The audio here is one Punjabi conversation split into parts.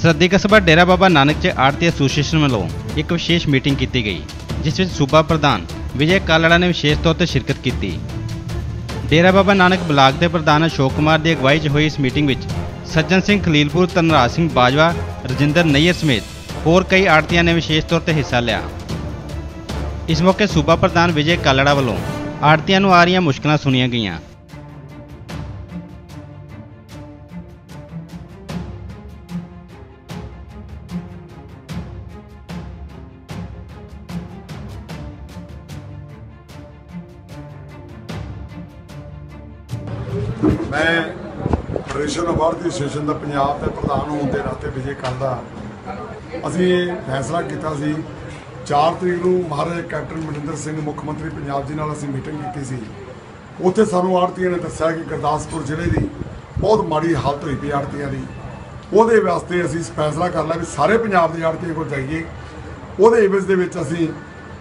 ਸਰਦੀ ਕਸਬਾ ਡੇਰਾ ਬਾਬਾ ਨਾਨਕ ਚ ਆੜਤੀ ਐਸੋਸੀਏਸ਼ਨ ਵੱਲੋਂ ਇੱਕ ਵਿਸ਼ੇਸ਼ ਮੀਟਿੰਗ ਕੀਤੀ ਗਈ, ਜਿਸ ਵਿੱਚ ਸੂਬਾ ਪ੍ਰਧਾਨ ਵਿਜੇ ਕਾਲੜਾ ਨੇ ਵਿਸ਼ੇਸ਼ ਤੌਰ ਤੇ ਸ਼ਿਰਕਤ ਕੀਤੀ। ਡੇਰਾ ਬਾਬਾ ਨਾਨਕ ਬਲਾਕ ਦੇ ਪ੍ਰਧਾਨ ਅਸ਼ੋਕ ਕੁਮਾਰ ਦੀ ਅਗਵਾਈ 'ਚ ਹੋਈ ਇਸ ਮੀਟਿੰਗ ਵਿੱਚ ਸੱਜਣ ਸਿੰਘ ਖਲੀਲਪੁਰ ਤਨਰਾਜ ਸਿੰਘ ਬਾਜਵਾ, ਰਜਿੰਦਰ ਨਈਅਰ ਸਮੇਤ ਹੋਰ ਕਈ ਆੜਤੀਆਂ ਨੇ ਵਿਸ਼ੇਸ਼ ਤੌਰ ਤੇ ਹਿੱਸਾ ਲਿਆ। ਇਸ ਮੌਕੇ ਸੂਬਾ ਪ੍ਰਧਾਨ ਵਿਜੇ ਕਾਲੜਾ ਵੱਲੋਂ ਆੜਤੀਆਂ ਨੂੰ ਆ ਰਹੀਆਂ ਮੁਸ਼ਕਲਾਂ ਸੁਣੀਆਂ ਗਈਆਂ। ਮੈਂ ਫੈਡਰੇਸ਼ਨ ਆਫ ਭਾਰਤੀ ਐਸੋਸੀਏਸ਼ਨ ਦਾ ਪੰਜਾਬ ਦੇ ਪ੍ਰਧਾਨ ਹੋਣ ਦੇ ਨਾਤੇ ਵਿਜੇ ਕਰਦਾ ਅਸੀਂ ਇਹ ਫੈਸਲਾ ਕੀਤਾ ਸੀ 4 ਤਰੀਕ ਨੂੰ ਮਹਾਰਾਜਾ ਕੈਪਟਨ ਮਨਿੰਦਰ ਸਿੰਘ, ਮੁੱਖ ਮੰਤਰੀ ਪੰਜਾਬ ਜੀ ਨਾਲ ਅਸੀਂ ਮੀਟਿੰਗ ਕੀਤੀ ਸੀ। ਉੱਥੇ ਸਾਨੂੰ ਆੜਤੀਆਂ ਨੇ ਦੱਸਿਆ ਕਿ ਗੁਰਦਾਸਪੁਰ ਜ਼ਿਲ੍ਹੇ ਦੀ ਬਹੁਤ ਮਾੜੀ ਹਾਲਤ ਹੋਈ ਪਈ ਆੜਤੀਆਂ ਦੀ। ਉਹਦੇ ਵਾਸਤੇ ਅਸੀਂ ਫੈਸਲਾ ਕਰ ਲਿਆ ਵੀ ਸਾਰੇ ਪੰਜਾਬ ਦੇ ਆੜਤੀਆਂ ਕੋਲ ਜਾਈਏ। ਉਹਦੇ ਇਵਜ਼ ਦੇ ਵਿੱਚ ਅਸੀਂ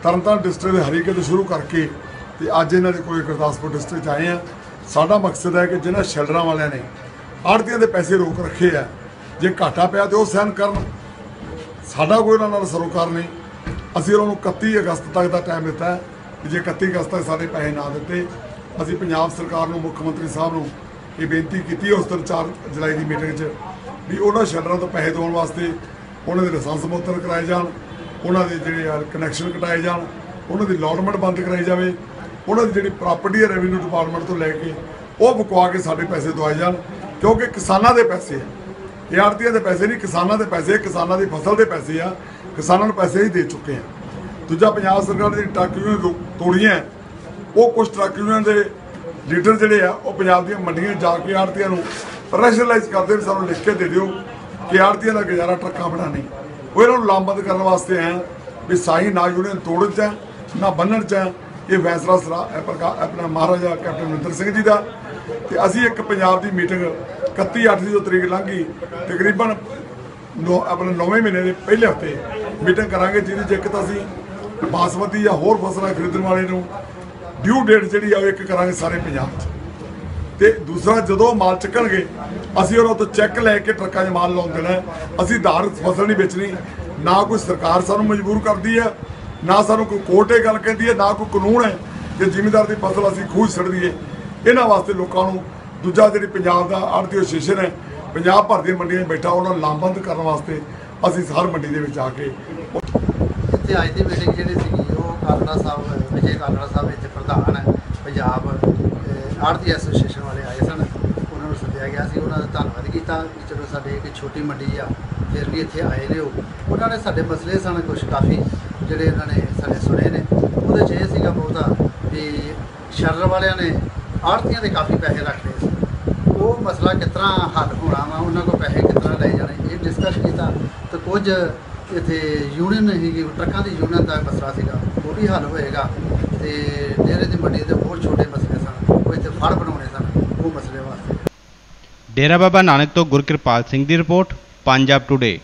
ਤਰਨਤਾਰਨ ਡਿਸਟ੍ਰਿਕਟ ਦੇ ਹਰੀਕੇ ਤੋਂ ਸ਼ੁਰੂ ਕਰਕੇ ਤੇ ਅੱਜ ਇਹਨਾਂ ਦੇ ਕੋਲ ਗੁਰਦਾਸਪੁਰ ਡਿਸਟ੍ਰਿਕਟ 'ਚ ਆਏ ਆ ਸਾਡਾ ਮਕਸਦ ਹੈ ਕਿ ਜਿਹਨਾਂ ਸ਼ੈਲਰਾਂ ਵਾਲਿਆਂ ਨੇ ਆੜਤੀਆਂ ਦੇ ਪੈਸੇ ਰੋਕ ਰੱਖੇ ਆ, ਜੇ ਘਾਟਾ ਪਿਆ ਤੇ ਉਹ ਸਹਿਨ ਕਰਨ। ਸਾਡਾ ਕੋਈ ਉਹਨਾਂ ਨਾਲ ਸਰੋਕਾਰ ਨਹੀਂ। ਅਸੀਂ ਉਹਨਾਂ ਨੂੰ 31 ਅਗਸਤ ਤੱਕ ਦਾ ਟਾਈਮ ਦਿੱਤਾ ਹੈ ਕਿ ਜੇ 31 ਅਗਸਤ ਤੱਕ ਸਾਡੇ ਪੈਸੇ ਨਾ ਦਿੱਤੇ, ਅਸੀਂ ਪੰਜਾਬ ਸਰਕਾਰ ਨੂੰ, ਮੁੱਖ ਮੰਤਰੀ ਸਾਹਿਬ ਨੂੰ ਇਹ ਬੇਨਤੀ ਕੀਤੀ ਉਸ ਦਿਨ 4 ਜੁਲਾਈ ਦੀ ਮੀਟਿੰਗ 'ਚ ਵੀ ਉਹਨਾਂ ਸ਼ੈਲਰਾਂ ਤੋਂ ਪੈਸੇ ਦਿਵਾਉਣ ਵਾਸਤੇ ਉਹਨਾਂ ਦੇ ਲਾਇਸੈਂਸ ਮੁਅੱਤਲ ਕਰਾਏ ਜਾਣ, ਉਹਨਾਂ ਦੇ ਜਿਹੜੇ ਆ ਕਨੈਕਸ਼ਨ ਕਟਾਏ ਜਾਣ, ਉਹਨਾਂ ਦੀ ਅਲਾਟਮੈਂਟ ਬੰਦ ਕਰਾਈ ਜਾਵੇ। ਉਹਨਾਂ ਦੀ ਜਿਹੜੀ ਪ੍ਰਾਪਰਟੀ ਹੈ ਰੈਵਨਿਊ ਡਿਪਾਰਟਮੈਂਟ ਤੋਂ ਲੈ ਕੇ ਉਹ ਬਕਵਾ ਕੇ ਸਾਡੇ ਪੈਸੇ ਦਵਾਏ ਜਾਣ ਕਿਉਂਕਿ ਕਿਸਾਨਾਂ ਦੇ ਪੈਸੇ ਆ ਇਹ ਆੜਤੀਆਂ ਦੇ ਪੈਸੇ ਨਹੀਂ ਕਿਸਾਨਾਂ ਦੇ ਪੈਸੇ ਕਿਸਾਨਾਂ ਦੀ ਫਸਲ ਦੇ ਪੈਸੇ ਆ ਕਿਸਾਨਾਂ ਨੂੰ ਪੈਸੇ ਹੀ ਦੇ ਚੁੱਕੇ ਆ ਦੂਜਾ ਪੰਜਾਬ ਸਰਕਾਰ ਦੀ ਟਰੱਕ ਯੂਨੀਅਨ ਤੋੜੀਆਂ ਉਹ ਕੁਝ ਟਰੱਕ ਯੂਨੀਅਨ ਦੇ ਲੀਡਰ ਜਿਹੜੇ ਆ ਉਹ ਪੰਜਾਬ ਦੀਆਂ ਮੰਡੀਆਂ ਜਾ ਕੇ ਆੜਤੀਆਂ ਨੂੰ ਪ੍ਰੈਸ਼ਰਾਈਜ਼ ਕਰਦੇ ਵੀ ਸਾਨੂੰ ਲਿਖ ਕੇ ਦੇ ਦਿਓ ਕਿ ਆੜਤੀਆਂ ਦਾ ਗੁਜ਼ਾਰਾ ਟਰੱਕਾਂ ਬਣਾ ਉਹ ਇਹਨਾਂ ਨੂੰ ਲਾਮਬੰਦ ਕਰਨ ਵਾਸਤੇ ਆਇਆ ਵੀ ਸਾਈ ਨਾ ਯੂਨੀਅਨ ਤੋੜਨ ਚ ਹੈ, ਨਾ ਬੰਨਣ ਚ ਹੈ। ਇਹ ਫੈਸਲਾ ਸਰਾ ਪ੍ਰਕਾ- ਆਪਣਾ ਮਹਾਰਾਜਾ ਕੈਪਟਨ ਅਮਰਿੰਦਰ ਸਿੰਘ ਜੀ ਦਾ। ਤੇ ਅਸੀਂ ਇੱਕ ਪੰਜਾਬ ਦੀ ਮੀਟਿੰਗ 31 8 ਦੀ ਜੋ ਤਰੀਕ ਲੰਘੀ, ਤਕਰੀਬਨ ਨੋ, ਆਪਣੇ 9ਵੇਂ ਮਹੀਨੇ ਦੇ ਪਹਿਲੇ ਹਫ਼ਤੇ ਮੀਟਿੰਗ ਕਰਾਂਗੇ, ਜਿਹਦੇ 'ਚ ਇੱਕ ਤਾਂ ਅਸੀਂ ਬਾਸਮਤੀ ਜਾਂ ਹੋਰ ਫਸਲਾਂ ਖਰੀਦਣ ਵਾਲੇ ਨੂੰ ਡਿਊ ਡੇਟ ਜਿਹੜੀ ਆ ਉਹ ਇੱਕ ਕਰਾਂਗੇ ਸਾਰੇ ਪੰਜਾਬ 'ਚ। ਤੇ ਦੂਸਰਾ, ਜਦੋਂ ਮਾਲ ਚੱਕਣਗੇ, ਅਸੀਂ ਉਹਨਾਂ ਤੋਂ ਚੈੱਕ ਲੈ ਕੇ ਟਰੱਕਾਂ 'ਚ ਮਾਲ ਲਾਉਣ ਦੇਣਾ ਅਸੀਂ ਧਾਰ ਫਸਲ ਨਹੀਂ ਵੇਚਣੀ, ਨਾ ਕੋਈ ਸਰਕਾਰ ਸਾਨੂੰ ਮਜਬੂਰ ਕਰਦੀ ਹੈ ਨਾ ਸਾਨੂੰ ਕੋਈ ਕੋਰਟ ਇਹ ਗੱਲ ਕਹਿੰਦੀ ਹੈ, ਨਾ ਕੋਈ ਕਾਨੂੰਨ ਹੈ ਕਿ ਜ਼ਿਮੀਂਦਾਰ ਦੀ ਫਸਲ ਅਸੀਂ ਖੂਹ ਛੱਡ ਦਈਏ। ਇਹਨਾਂ ਵਾਸਤੇ ਲੋਕਾਂ ਨੂੰ ਦੂਜਾ ਜਿਹੜੀ ਪੰਜਾਬ ਦਾ ਆੜਤੀ ਐਸੋਸੀਏਸ਼ਨ ਹੈ, ਪੰਜਾਬ ਭਰ ਦੀਆਂ ਮੰਡੀਆਂ 'ਚ ਬੈਠਾ ਉਹਨਾਂ ਨੂੰ ਲਾਮਬੰਦ ਕਰਨ ਵਾਸਤੇ ਅਸੀਂ ਹਰ ਮੰਡੀ ਦੇ ਵਿੱਚ ਆ ਕੇ ਇੱਥੇ ਅੱਜ ਦੀ ਮੀਟਿੰਗ ਜਿਹੜੀ ਸੀਗੀ, ਉਹ ਕਾਲੜਾ ਸਾਹਿਬ, ਵਿਜੇ ਕਾਲੜਾ ਸਾਹਿਬ ਇੱਥੇ ਪ੍ਰਧਾਨ ਹੈ, ਪੰਜਾਬ ਆੜਤੀ ਐਸੋਸੀਏਸ਼ਨ ਵਾਲੇ ਆਏ ਸਨ। ਉਹਨਾਂ ਨੂੰ ਸੱਦਿਆ ਗਿਆ ਸੀ, ਉਹਨਾਂ ਦਾ ਧੰਨਵਾਦ ਕੀਤਾ ਕਿ ਚਲੋ ਸਾਡੇ ਇੱਕ ਛੋਟੀ ਮੰਡੀ ਆ, ਫਿਰ ਵੀ ਇੱਥੇ ਆਏ ਨੇ ਉਹ ਉਹਨਾਂ ਨੇ ਸਾਡੇ ਮਸਲੇ ਸਨ ਕੁਝ ਕਾਫੀ। ਜਿਹੜੇ ਇਹਨਾਂ ਨੇ ਸਾਡੇ ਸੁਣੇ ਨੇ, ਉਹਦੇ 'ਚ ਇਹ ਸੀਗਾ ਬਹੁਤਾ ਵੀ ਸ਼ਰਰ ਵਾਲਿਆਂ ਨੇ ਆੜਤੀਆਂ ਦੇ ਕਾਫੀ ਪੈਸੇ ਰੱਖ ਲਏ ਸੀ। ਉਹ ਮਸਲਾ ਕਿਸ ਤਰ੍ਹਾਂ ਹੱਲ ਹੋਣਾ ਵਾ, ਉਹਨਾਂ ਕੋਲ ਪੈਸੇ ਕਿਸ ਤਰ੍ਹਾਂ ਲਏ ਜਾਣੇ, ਇਹ ਡਿਸਕਸ ਕੀਤਾ ਤੇ ਕੁਝ ਇੱਥੇ ਯੂਨੀਅਨ ਨਹੀਂ ਸੀਗੀ ਟਰੱਕਾਂ ਦੀ ਯੂਨੀਅਨ ਦਾ ਮਸਲਾ ਸੀਗਾ, ਉਹ ਵੀ ਹੱਲ ਹੋਏਗਾ ਤੇ ਡੇਰੇ ਦੀ ਮੰਡੀ ਦੇ ਹੋਰ ਛੋਟੇ ਮਸਲੇ ਸਨ, ਉਹ ਇੱਥੇ ਫੜ ਬਣਾਉਣੇ ਸਨ, ਉਹ ਮਸਲੇ ਵਾਸਤੇ। ਡੇਰਾ ਬਾਬਾ ਨਾਨਕ ਤੋਂ ਗੁਰਕਿਰਪਾਲ ਸਿੰਘ ਦੀ ਰਿਪੋਰਟ, ਪੰਜਾਬ ਟੁਡੇ